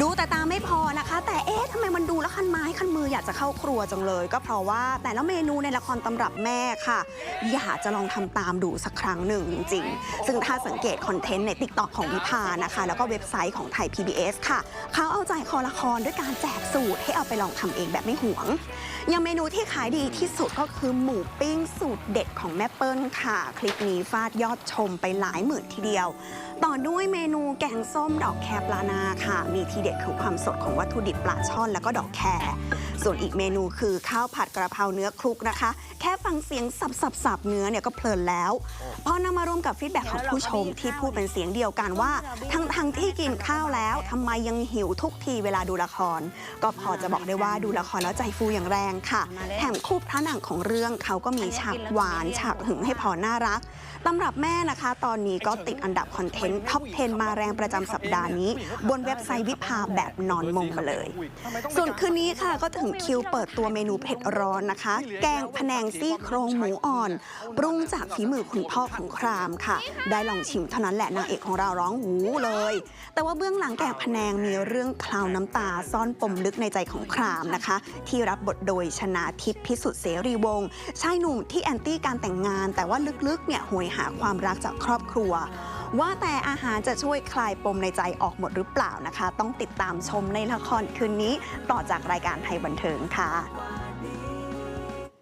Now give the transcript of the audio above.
ดูแต่ตาไม่พอนะคะ แต่เอ๊ะทำไมมันดูแล้วคันไม้คันมืออยากจะเข้าครัวจังเลย ก็เพราะว่าแต่ละเมนูในละครตำรับแม่ค่ะ อยากจะลองทำตามดูสักครั้งหนึ่งจริง ๆ ซึ่งถ้าสังเกตคอนเทนต์ในติ๊กต็อกของวิภานะคะ แล้วก็เว็บไซต์ของไทย PBS ค่ะ เขาเอาใจคอละครด้วยการแจกสูตรให้เอาไปลองทำเองแบบไม่หวงอย่างเมนูที่ขายดีที่สุดก็คือหมูปิ้งสูตรเด็ดของแม่เปิ้ลค่ะ คลิปนี้ฟาดยอดชมไปหลายหมื่นทีเดียว ต่อด้วยเมนูแกงส้มดอกแคปลานาค่ะมีทีีเด็ดคือความสดของวัตถุดิบปลาช่อนแล้วก็ดอกแครส่วนอีกเมนูคือข้าวผัดกระเพราเนื้อคลุกนะคะ แค่ฟังเสียงสับสับสับเนื้อเนี่ยก็เพลินแล้วพอนำมารวมกับฟีดแบ็ของผู้ชมที่พูดเป็นเสียงเดียวกันว่า ทั้งทั้งที่กินข้าวแล้วทำไมยังหิวทุกทีเวลาดูละคร ก็พอจะบอกได้ว่าดูละครแล้วใจฟูอย่างแรงค่ะแถมคู่พระนางของเรื่องเขาก็มีฉากหวานฉากหึงให้พอน่ารักตำรับแม่นะคะ ตอนนี้ก็ติดอันดับคอนเทนต์ท็อป 10 มาแรงประจำสัปดาห์นี้ บนเว็บไซต์วิภาแบบนอนมงมาเลย ส่วนคืนนี้ค่ะก็ถึงคิวเปิดตัวเมนูเผ็ดร้อนนะคะ แกงพะแนงซี่โครงหมูอ่อน ปรุงจากฝีมือคุณพ่อของครามค่ะ ได้ลองชิมเท่านั้นแหละนางเอกของเราร้องหูเลย แต่ว่าเบื้องหลังแกงพะแนงมีเรื่องคลาวน้ำตาซ่อนปมลึกในใจของครามนะคะ ที่รับบทโดยชนาทิพย์พิสุทธิ์เสรีวงศ์ชายหนุ่มที่แอนตี้การแต่งงาน แต่ว่าลึกๆเนี่ยหวยหาความรักจากครอบครัว ว่าแต่อาหารจะช่วยคลายปมในใจออกหมดหรือเปล่านะคะ ต้องติดตามชมในละครคืนนี้ต่อจากรายการไทยบันเทิงค่ะ